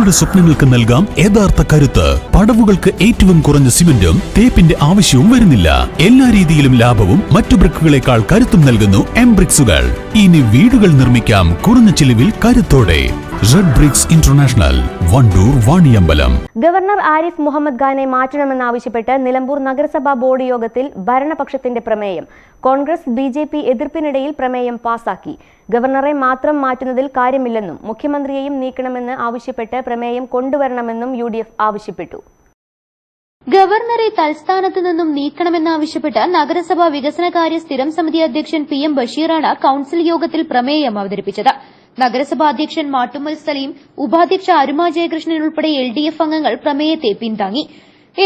നിങ്ങളുടെ സ്വപ്നങ്ങൾക്ക് നൽകാം യഥാർത്ഥ കരുത്ത്. പടവുകൾക്ക് ഏറ്റവും കുറഞ്ഞ സിമന്റും തേപ്പിന്റെ ആവശ്യവും വരുന്നില്ല. എല്ലാ രീതിയിലും ലാഭവും മറ്റു ബ്രിക്കുകളെക്കാൾ കരുത്തും നൽകുന്നു എംബ്രിക്സുകൾ. ഇനി വീടുകൾ നിർമ്മിക്കാം. കുറഞ്ഞ ചിലവിൽ കരുത്തോടെ. Red bricks international Wandoor Vaniyambalam governor Arif Muhammad ഖാനെ മാറ്റണമെന്നാവശ്യപ്പെട്ട് നിലമ്പൂർ നഗരസഭാ ബോർഡ് യോഗത്തിൽ ഭരണപക്ഷത്തിന്റെ പ്രമേയം. കോൺഗ്രസ് ബി ജെ പി എതിർപ്പിനിടയിൽ പ്രമേയം പാസാക്കി. ഗവർണറെ മാത്രം മാറ്റുന്നതിൽ കാര്യമില്ലെന്നും മുഖ്യമന്ത്രിയെയും നീക്കണമെന്ന് ആവശ്യപ്പെട്ട് പ്രമേയം കൊണ്ടുവരണമെന്നും യു ആവശ്യപ്പെട്ടു. ഗവർണറെ തൽസ്ഥാനത്ത് നിന്നും നീക്കണമെന്നാവശ്യപ്പെട്ട് നഗരസഭാ വികസനകാര്യ സ്ഥിരം സമിതി അധ്യക്ഷൻ പി എം ബഷീറാണ് കൌൺസിൽ യോഗത്തിൽ പ്രമേയം അവതരിപ്പിച്ചത്. നഗരസഭാ അധ്യക്ഷൻ മാട്ടുമൽ സലീം ഉപാധ്യക്ഷ അരുമ ജയകൃഷ്ണൻ ഉൾപ്പെടെ എൽ ഡി എഫ് അംഗങ്ങൾ പ്രമേയത്തെ പിന്താങ്ങി.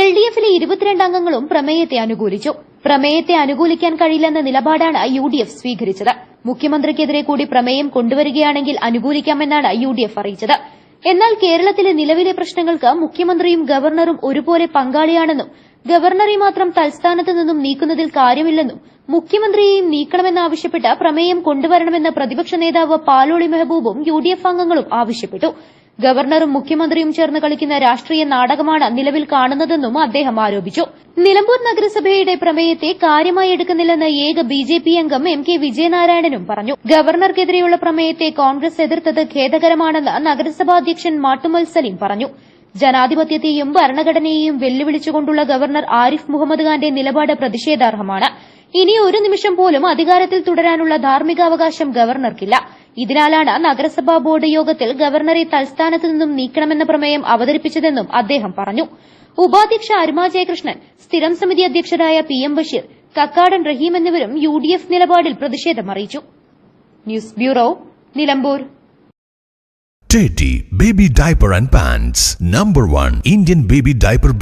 എൽ ഡി എഫിലെ ഇരുപത്തിരണ്ട് അംഗങ്ങളും പ്രമേയത്തെ അനുകൂലിച്ചു. പ്രമേയത്തെ അനുകൂലിക്കാൻ കഴിയില്ലെന്ന നിലപാടാണ് യു ഡി എഫ് സ്വീകരിച്ചത്. മുഖ്യമന്ത്രിക്കെതിരെ കൂടി പ്രമേയം കൊണ്ടുവരികയാണെങ്കിൽ അനുകൂലിക്കാമെന്നാണ് യു ഡി എഫ് അറിയിച്ചത്. എന്നാൽ കേരളത്തിലെ നിലവിലെ പ്രശ്നങ്ങൾക്ക് മുഖ്യമന്ത്രിയും ഗവർണറും ഒരുപോലെ പങ്കാളിയാണെന്നും ഗവർണറെ മാത്രം തൽസ്ഥാനത്ത് നിന്നും നീക്കുന്നതിൽ കാര്യമില്ലെന്നും മുഖ്യമന്ത്രിയെയും നീക്കണമെന്നാവശ്യപ്പെട്ട് പ്രമേയം കൊണ്ടുവരണമെന്ന് പ്രതിപക്ഷ നേതാവ് പാലോളി മെഹബൂബും യു അംഗങ്ങളും ആവശ്യപ്പെട്ടു. ഗവർണറും മുഖ്യമന്ത്രിയും ചേർന്ന് കളിക്കുന്ന രാഷ്ട്രീയ നാടകമാണ് നിലവിൽ കാണുന്നതെന്നും അദ്ദേഹം ആരോപിച്ചു. നിലമ്പൂർ നഗരസഭയുടെ പ്രമേയത്തെ കാര്യമായി എടുക്കുന്നില്ലെന്ന് ഏക ബി ജെ പി അംഗം എം കെ വിജയനാരായണനും പറഞ്ഞു. ഗവർണർക്കെതിരെയുള്ള പ്രമേയത്തെ കോൺഗ്രസ് എതിർത്തത് ഖേദകരമാണെന്ന് നഗരസഭാ അധ്യക്ഷൻ മാട്ടുമൽ സലീം പറഞ്ഞു. ജനാധിപത്യത്തെയും ഭരണഘടനയെയും വെല്ലുവിളിച്ചുകൊണ്ടുള്ള ഗവർണർ ആരിഫ് മുഹമ്മദ് ഖാന്റെ നിലപാട് പ്രതിഷേധാർഹമാണ്. ഇനി ഒരു നിമിഷം പോലും അധികാരത്തിൽ തുടരാനുള്ള ധാർമ്മികാവകാശം ഗവർണർക്കില്ല. ഇതിനാലാണ് നഗരസഭാ ബോർഡ് യോഗത്തിൽ ഗവർണറെ തൽസ്ഥാനത്ത് നിന്നും നീക്കണമെന്ന പ്രമേയം അവതരിപ്പിച്ചതെന്നും അദ്ദേഹം പറഞ്ഞു. ഉപാധ്യക്ഷ അരുമാജയകൃഷ്ണൻ സ്ഥിരം സമിതി അധ്യക്ഷരായ പി എം ബഷീർ കക്കാടൻ റഹീം എന്നിവരും യു ഡി എഫ് നിലപാടിൽ പ്രതിഷേധം അറിയിച്ചു. News bureau Nilambur. Teddy Baby Diaper and Pants, number 1 Indian baby diaper.